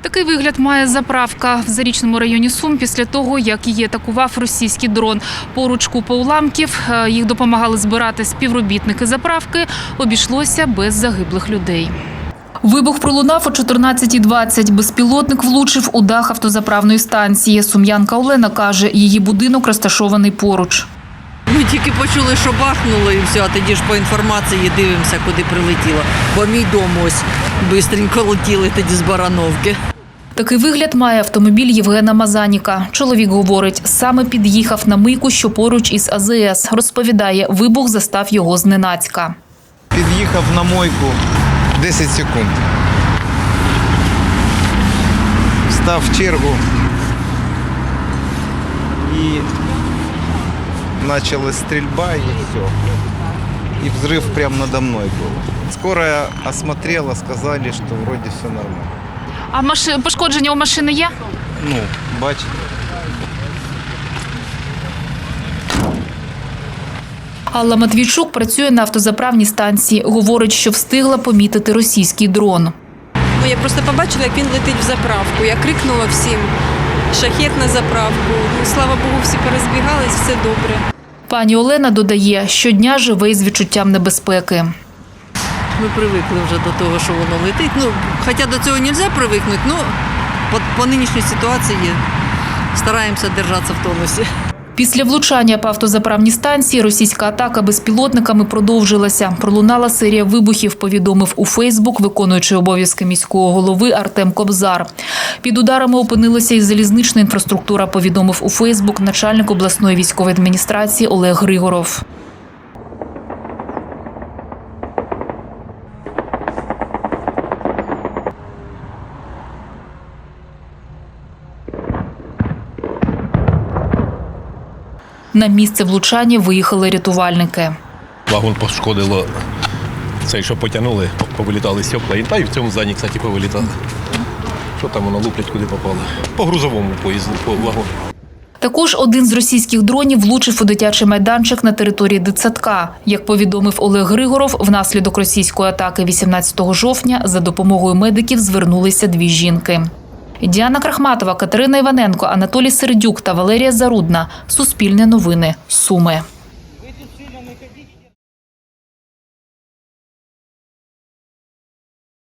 Такий вигляд має заправка в зарічному районі Сум після того, як її атакував російський дрон. Поруч купа уламків. Е, Їх допомагали збирати співробітники заправки. Обійшлося без загиблих людей. Вибух пролунав о 14.20. Безпілотник влучив у дах автозаправної станції. Сум'янка Олена каже, її будинок розташований поруч. Ми тільки почули, що бахнуло, і все, а тоді ж по інформації дивимося, куди прилетіло. Бо мій дом ось бистренько летіли тоді з Барановки. Такий вигляд має автомобіль Євгена Мазаніка. Чоловік говорить, саме під'їхав на мийку, що поруч із АЗС. Розповідає, вибух застав його зненацька. Під'їхав на мойку 10 секунд. Став в чергу і почалась стрільба і все. І взрыв прямо надо мной был. Скорая осмотрела, сказали, что вроде все нормально. А маши... пошкодження у машини є? Ну, бачите. Алла Матвійчук працює на автозаправній станції. Говорить, що встигла помітити російський дрон. Ну, я просто побачила, як він летить в заправку. Я крикнула всім шахет на заправку. Ну, слава Богу, всі порозбігались, все добре. Пані Олена додає, щодня живе із відчуттям небезпеки. Ми привикли вже до того, що воно летить. Ну, хоча до цього не можна привикнути, ну по, по нинішній ситуації стараємося держатися в тонусі. Після влучання по автозаправній станції російська атака безпілотниками продовжилася. Пролунала серія вибухів, повідомив у Фейсбук виконуючий обов'язки міського голови Артем Кобзар. Під ударами опинилася і залізнична інфраструктура, повідомив у Фейсбук начальник обласної військової адміністрації Олег Григоров. На місце влучання виїхали рятувальники. Вагон пошкодило цей, що потягнули, повилітали. І та й в цьому здані, кстати, повилітали. Що там воно луплять, куди попало? По грузовому поїзду, по вагону. Також один з російських дронів влучив у дитячий майданчик на території дитсадка. Як повідомив Олег Григоров, внаслідок російської атаки 18 жовтня за допомогою медиків звернулися дві жінки. Діана Крахматова, Катерина Іваненко, Анатолій Сердюк та Валерія Зарудна. Суспільне новини. Суми.